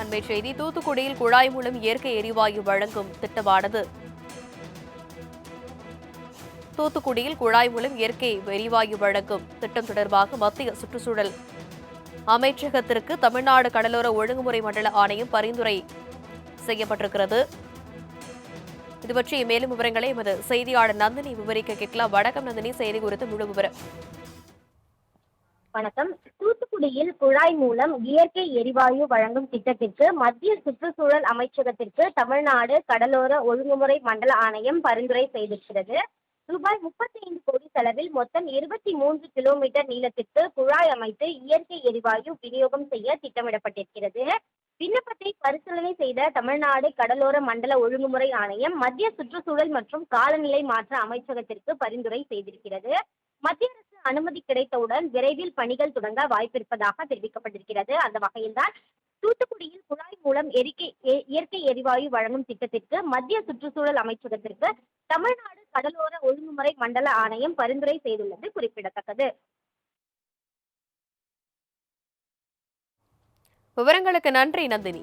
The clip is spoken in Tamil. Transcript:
அண்மை செய்தி தூத்துக்குடியில் குழாய் மூலம் இயற்கை எரிவாயு வழங்கும் திட்டமானது. தூத்துக்குடியில் குழாய் மூலம் இயற்கை எரிவாயு வழங்கும் திட்டம் தொடர்பாக மத்திய சுற்றுச்சூழல் அமைச்சகத்திற்கு தமிழ்நாடு கடலோர ஒழுங்குமுறை மண்டல ஆணையம் பரிந்துரை செய்யப்பட்டிருக்கிறது. இது பற்றி மேலும் விவரங்களை எமது செய்தியாளர் நந்தினி விவரிக்க கேட்கலாம். வணக்கம் நந்தினி. செய்தி குறித்த முழு விவரம். வணக்கம். தூத்துக்குடியில் குழாய் மூலம் இயற்கை எரிவாயு வழங்கும் திட்டத்திற்கு மத்திய சுற்றுச்சூழல் அமைச்சகத்திற்கு தமிழ்நாடு கடலோர ஒழுங்குமுறை மண்டல ஆணையம் பரிந்துரை செய்திருக்கிறது. ரூபாய் முப்பத்தி ஐந்து கோடி செலவில் மொத்தம் இருபத்தி மூன்று கிலோமீட்டர் நீளத்திற்கு குழாய் அமைத்து இயற்கை எரிவாயு விநியோகம் செய்ய திட்டமிடப்பட்டிருக்கிறது. விண்ணப்பத்தை பரிசீலனை செய்த தமிழ்நாடு கடலோர மண்டல ஒழுங்குமுறை ஆணையம் மத்திய சுற்றுச்சூழல் மற்றும் காலநிலை மாற்ற அமைச்சகத்திற்கு பரிந்துரை செய்திருக்கிறது. மத்திய அரசு அனுமதி கிடைத்தவுடன் விரைவில் பணிகள் தொடங்க வாய்ப்பிருப்பதாக தெரிவிக்கப்பட்டிருக்கிறது. அந்த வகையில்தான் தூத்துக்குடியில் குழாய் மூலம் எரிக்கை எ- இயற்கை எரிவாயு வழங்கும் திட்டத்திற்கு மத்திய சுற்றுச்சூழல் அமைச்சகத்திற்கு தமிழ்நாடு கடலோர ஒழுங்குமுறை மண்டல ஆணையம் பரிந்துரை செய்துள்ளது குறிப்பிடத்தக்கது. விவரங்களுக்கு நன்றி நந்தினி.